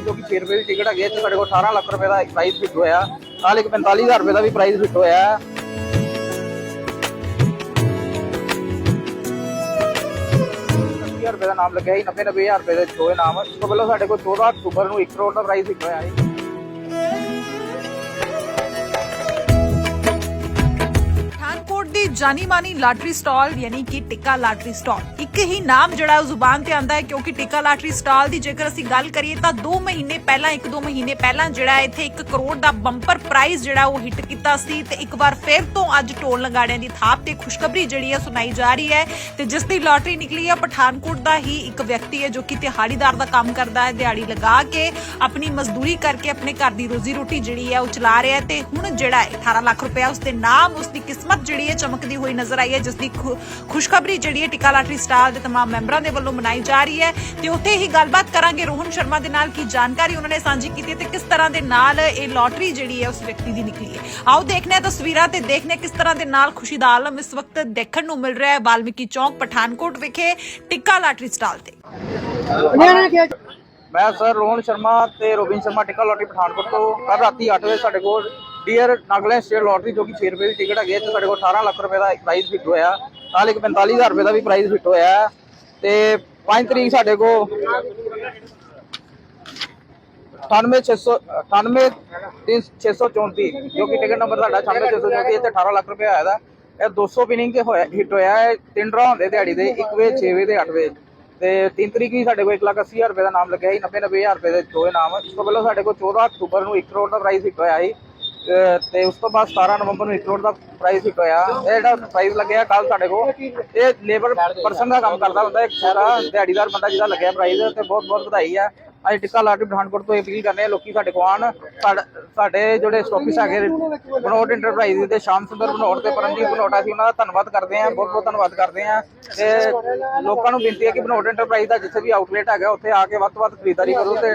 6 ਰੁਪਏ ਦੀ ਟਿਕਟ ਹੈਗੀ ਹੈ ਸਾਡੇ ਕੋਲ 18 ਲੱਖ ਰੁਪਏ ਦਾ ਪ੍ਰਾਈਜ਼ ਫਿੱਟ ਹੋਇਆ। ਨਾਲ ਇੱਕ 45000 ਰੁਪਏ ਦਾ ਵੀ ਪ੍ਰਾਈਜ਼ ਫਿੱਟ ਹੋਇਆ। ਹੈ ਹਜ਼ਾਰ ਰੁਪਏ ਦਾ ਨਾਮ ਲੱਗਿਆ ਸੀ 90 90000 ਰੁਪਏ ਦੇ ਦੋ ਇਨਾਮ ਇਸ ਤੋਂ ਪਹਿਲਾਂ ਸਾਡੇ ਕੋਲ 14 ਅਕਤੂਬਰ ਨੂੰ 1 ਕਰੋੜ ਦਾ ਪ੍ਰਾਈਜ਼ ਫਿੱਟ ਹੋਇਆ ਸੀ ਜਾਨੀ ਮਾਨੀ ਲਾਟਰੀ ਸਟਾਲ ਯਾਨੀ ਕਿ ਟਿੱਕਾ ਲਾਟਰੀ ਸਟਾਲ। ਇੱਕ ਹੀ ਨਾਮ ਜਿਹੜਾ ਉਹ ਜ਼ੁਬਾਨ ਤੇ ਆਂਦਾ ਹੈ ਕਿਉਂਕਿ ਟਿੱਕਾ ਲਾਟਰੀ ਸਟਾਲ ਦੀ ਜੇਕਰ ਅਸੀਂ ਗੱਲ ਕਰੀਏ ਤਾਂ 2 ਮਹੀਨੇ ਪਹਿਲਾਂ 1-2 ਮਹੀਨੇ ਪਹਿਲਾਂ ਜਿਹੜਾ ਇੱਥੇ 1 ਕਰੋੜ ਦਾ ਬੰਪਰ ਪ੍ਰਾਈਜ਼ ਜਿਹੜਾ ਉਹ ਹਿੱਟ ਕੀਤਾ ਸੀ ਤੇ ਇੱਕ ਵਾਰ ਫਿਰ ਤੋਂ ਅੱਜ ਟੋਲ ਲਗਾੜਿਆਂ ਦੀ ਥਾਪ ਤੇ ਖੁਸ਼ਖਬਰੀ ਜਿਹੜੀ ਹੈ ਸੁਣਾਈ ਜਾ ਰਹੀ ਹੈ ਤੇ ਜਿਸ ਦੀ ਲਾਟਰੀ ਨਿਕਲੀ ਹੈ ਪਠਾਨਕੋਟ ਦਾ ਹੀ ਇੱਕ ਵਿਅਕਤੀ ਹੈ ਜੋ ਕਿ ਦਿਹਾੜੀਦਾਰ ਦਾ ਕੰਮ ਕਰਦਾ ਹੈ, ਦਿਹਾੜੀ ਲਗਾ ਕੇ ਆਪਣੀ ਮਜ਼ਦੂਰੀ ਕਰਕੇ ਆਪਣੇ ਘਰ ਦੀ ਰੋਜ਼ੀ ਰੋਟੀ ਜਿਹੜੀ ਹੈ ਉਹ ਚਲਾ ਰਿਹਾ ਤੇ ਹੁਣ ਜਿਹੜਾ ਹੈ 18 ਲੱਖ ਰੁਪਇਆ ਉਸ ਦੇ ਨਾਮ, ਉਸ ਦੀ ਕਿਸਮਤ ਜਿਹੜੀ ਹੈ ਚਮਕ ਚਮਕਦੀ ਹੋਈ ਨਜ਼ਰ ਆਈ ਹੈ ਜਿਸ ਦੀ ਖੁ- ਖੁਸ਼ਖਬਰੀ ਜਿਹੜੀ ਹੈ ਟਿੱਕਾ ਲਾਟਰੀ ਸਟਾਰ ਦੇ तमाम ਮੈਂਬਰਾਂ ਦੇ ਵੱਲੋਂ ਮਨਾਈ ਜਾ ਰਹੀ ਹੈ ਤੇ ਉੱਥੇ ਹੀ ਗੱਲਬਾਤ ਕਰਾਂਗੇ ਰੋਹਨ ਸ਼ਰਮਾ ਦੇ ਨਾਲ ਕੀ ਜਾਣਕਾਰੀ ਉਹਨਾਂ ਨੇ ਸਾਂਝੀ ਕੀਤੀ ਤੇ ਕਿਸ ਤਰ੍ਹਾਂ ਦੇ ਨਾਲ ਇਹ ਲਾਟਰੀ ਜਿਹੜੀ ਹੈ ਉਸ ਵਿਅਕਤੀ ਦੀ ਨਿਕਲੀ ਹੈ ਆਓ ਦੇਖਦੇ ਹਾਂ ਤਸਵੀਰਾਂ ਤੇ ਦੇਖਦੇ ਹਾਂ ਕਿਸ ਤਰ੍ਹਾਂ ਦੇ ਨਾਲ ਖੁਸ਼ੀ ਦਾ ਆਲਮ ਇਸ ਵਕਤ ਦੇਖਣ ਨੂੰ ਮਿਲ ਰਿਹਾ ਹੈ ਬਾਲਮੀਕੀ ਚੌਕ ਪਠਾਨਕੋਟ ਵਿਖੇ ਟਿੱਕਾ ਲਾਟਰੀ ਸਟਾਲ ਤੇ ਮੈਂ ਸਰ ਰੋਹਨ ਸ਼ਰਮਾ ਤੇ ਰੋਬਿਨ ਸ਼ਰਮਾ ਟਿਕਾ ਲੋਟਰੀ ਪਠਾਨਕੋਟ ਤੋਂ ਕੱਲ ਰਾਤੀ 8 ਵਜੇ ਸਾਡੇ ਕੋਲ ਡੀਅਰ ਨਾਗਲੈਂਡ ਸਟੇਟ ਲੋਟਰੀ ਜੋ ਕਿ 6 ਰੁਪਏ ਦੀ ਟਿਕਟ ਹੈਗੀ ਹੈ ਤੇ ਸਾਡੇ ਕੋਲ 18 ਲੱਖ ਰੁਪਏ ਦਾ ਇੱਕ ਪ੍ਰਾਈਜ਼ ਫਿੱਟ ਹੋਇਆ ਨਾਲ ਇੱਕ 45000 ਰੁਪਏ ਦਾ ਵੀ ਪ੍ਰਾਈਜ਼ ਫਿੱਟ ਹੋਇਆ ਤੇ 5 ਤਰੀਕ ਸਾਡੇ ਕੋਲ 98600 98634 ਜੋ ਕਿ ਟਿਕਟ ਨੰਬਰ ਸਾਡਾ 98634 ਇੱਥੇ 18 ਲੱਖ ਰੁਪਏ ਆਇਆ ਦਾ ਇਹ 200 ਪਿਨਿੰਗ ਤੇ ਹੋਇਆ ਹਿੱਟ ਹੋਇਆ ਹੈ। ਤਿੰਨ ਡਰਾ ਹੁੰਦੇ ਦਿਹਾੜੀ ਦੇ 1 ਵਜੇ 6 ਵਜੇ ਤੇ 8 ਵਜੇ ਤੇ 3 ਤਰੀਕ ਵੀ ਸਾਡੇ ਕੋਲ 1 ਲੱਖ 80000 ਰੁਪਏ ਦਾ ਨਾਮ ਲੱਗਿਆ ਸੀ 90 90000 ਰੁਪਏ ਦੇ ਦੋ ਇਨਾਮ ਇਸ ਤੋਂ ਪਹਿਲਾਂ ਸਾਡੇ ਕੋਲ 14 ਅਕਤੂਬਰ ਨੂੰ 1 ਕਰੋੜ ਦਾ ਪ੍ਰਾਈਜ਼ ਹਿੱਟ ਹੋਇਆ ਸੀ। ਤੇ- ਉਸ ਤੋਂ ਬਾਅਦ 17 ਨਵੰਬਰ ਨੂੰ 1 ਕਰੋੜ ਦਾ ਪ੍ਰਾਈਜ਼ ਹਿੱਟ ਹੋਇਆ। ਇਹ ਜਿਹੜਾ ਪ੍ਰਾਈਜ਼ ਲੱਗਿਆ ਕੱਲ ਸਾਡੇ ਕੋਲ, ਇਹ ਲੇਬਰ ਪਰਸਨ ਦਾ ਕੰਮ ਕਰਦਾ ਹੁੰਦਾ, ਇੱਕ ਸਾਰਾ ਦਿਹਾੜੀਦਾਰ ਬੰਦਾ ਜਿਹਦਾ ਲੱਗਿਆ ਪ੍ਰਾਈਜ਼ ਤੇ ਬਹੁਤ ਬਹੁਤ ਵਧਾਈ ਆ। ਅੱਜ ਟਿੱਕਾ ਲਾਟਰੀ ਪਠਾਨਕੋਟ ਤੋਂ ਅਪੀਲ ਕਰਨੇ ਆ, ਲੋਕੀ ਸਾਡੇ ਕੋਲ ਆਉਣ। ਸਾਡੇ ਜਿਹੜੇ ਸਟਾਫਿਸ ਹੈਗੇ ਬਨੋਟ ਇੰਟਰਪ੍ਰਾਈਜ਼ ਦੇ ਸ਼ਾਮ ਸੁੰਦਰ ਬਨੋਟ ਤੇ ਪਰਮਜੀਤ ਬਨੋਟਾ ਅਸੀਂ ਉਹਨਾਂ ਦਾ ਧੰਨਵਾਦ ਕਰਦੇ ਆ ਬਹੁਤ ਬਹੁਤ ਧੰਨਵਾਦ ਕਰਦੇ ਆ ਤੇ ਲੋਕਾਂ ਨੂੰ ਬੇਨਤੀ ਹੈ ਕਿ ਬਨੋਟ ਇੰਟਰਪ੍ਰਾਈਜ਼ ਦਾ ਜਿੱਥੇ ਵੀ ਆਊਟਲੇਟ ਹੈਗਾ, ਉੱਥੇ ਆ ਕੇ ਵੱਧ ਤੋਂ ਵੱਧ ਖਰੀਦਦਾਰੀ ਕਰੋ ਤੇ